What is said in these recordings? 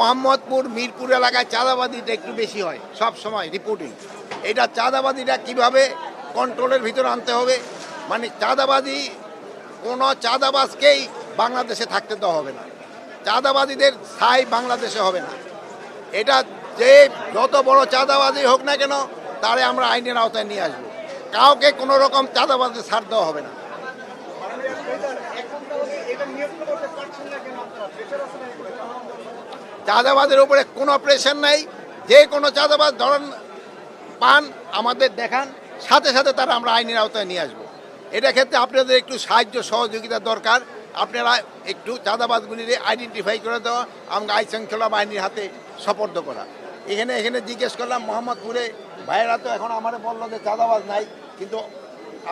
মোহাম্মদপুর, মিরপুর এলাকায় চাঁদাবাদিটা একটু বেশি হয়, সব সময় রিপোর্টিং এটা চাঁদাবাদিটা কীভাবে কন্ট্রোলের ভিতরে আনতে হবে? মানে চাঁদাবাদি কোনো চাঁদাবাজকেই বাংলাদেশে থাকতে দেওয়া হবে না। চাঁদাবাদীদের স্থায়ী বাংলাদেশে হবে না। এটা যে যত বড় চাঁদাবাজি হোক না কেন, তারে আমরা আইনের আওতায় নিয়ে আসব। কাউকে কোনো রকম চাঁদাবাজি ছাড় দেওয়া হবে না। চাঁদাবাজের উপরে কোনো প্রেশার নাই। যে কোনো চাঁদাবাদ ধরন, পান, আমাদের দেখান। সাথে সাথে তারা আমরা আইনের আওতায় নিয়ে আসব। এটা ক্ষেত্রে আপনাদের একটু সাহায্য, সহযোগিতা দরকার। আপনারা একটু চাঁদাবাজগুলির আইডেন্টিফাই করে দেওয়া আমাকে আইন শৃঙ্খলা বাহিনীর হাতে সপর্দ করা। এখানে এখানে জিজ্ঞেস করলাম, মোহাম্মদপুরে ভাইয়েরা তো এখন আমার বলল যে চাঁদাবাজ নাই, কিন্তু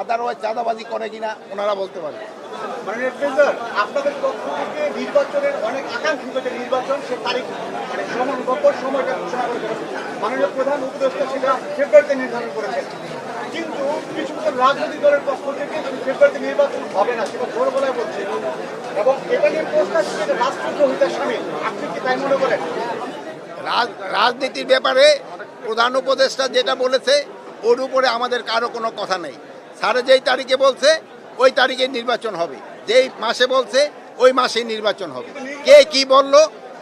আদারওয়াইজ চাঁদাবাজি করে কিনা ওনারা বলতে পারে। মাননীয় আপনাদের পক্ষ থেকে নির্বাচনের অনেক আকাঙ্ক্ষিত যে নির্বাচন সে তারিখ মানে সম্ভাব্য সময়টা ঘোষণা করেছেন মাননীয় প্রধান উপদেষ্টা সেটা ফেব্রুয়ারিতে নির্ধারণ করেছেন। কিন্তু কিছু কিছু রাজনৈতিক দলের পক্ষ থেকে যদি ফেব্রুয়ারিতে নির্বাচন হবে না সেটা জোর বলায় বলছে। এবং এটা নিয়ে প্রশ্ন আসছে যে রাষ্ট্রদ্রোহিতার সামিল আপনি কি তাই মনে করেন? রাজ রাজনীতির ব্যাপারে প্রধান উপদেষ্টা যেটা বলেছে ওর উপরে আমাদের কারও কোনো কথা নেই। স্যারে যেই তারিখে বলছে, ওই তারিখে নির্বাচন হবে। যেই মাসে বলছে, ওই মাসেই নির্বাচন হবে। কে কি বলল,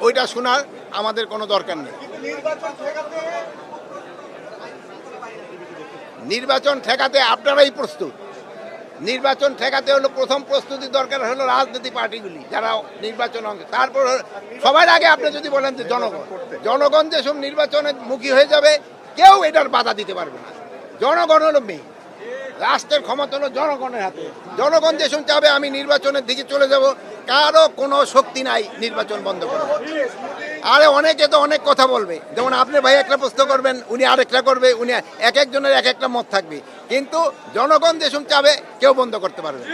ওইটা শোনার আমাদের কোনো দরকার নেই। নির্বাচন ঠেকাতে আপনারাই প্রস্তুত। নির্বাচন ঠেকাতে হলো, প্রথম প্রস্তুতি দরকার হলো রাজনৈতিক পার্টিগুলি, যারা নির্বাচন অংশ। তারপর সবার আগে আপনি যদি বলেন যে জনগণ জনগণ যেসব নির্বাচনের মুখী হয়ে যাবে, কেউ এটার বাধা দিতে পারবে না। জনগণ হলো মেয়ে রাষ্ট্রের ক্ষমতা হলো জনগণের হাতে। জনগণ যেসব চাবে আমি নির্বাচনের দিকে চলে যাব। কারও কোনো শক্তি নাই নির্বাচন বন্ধ করার। আরে অনেকে তো অনেক কথা বলবে। যেমন আপনি ভাই একটা প্রশ্ন করবেন, উনি আরেকটা করবে, উনি এক একজনের এক একটা মত থাকবে। কিন্তু জনগণ যেসব চাবে কেউ বন্ধ করতে পারবে।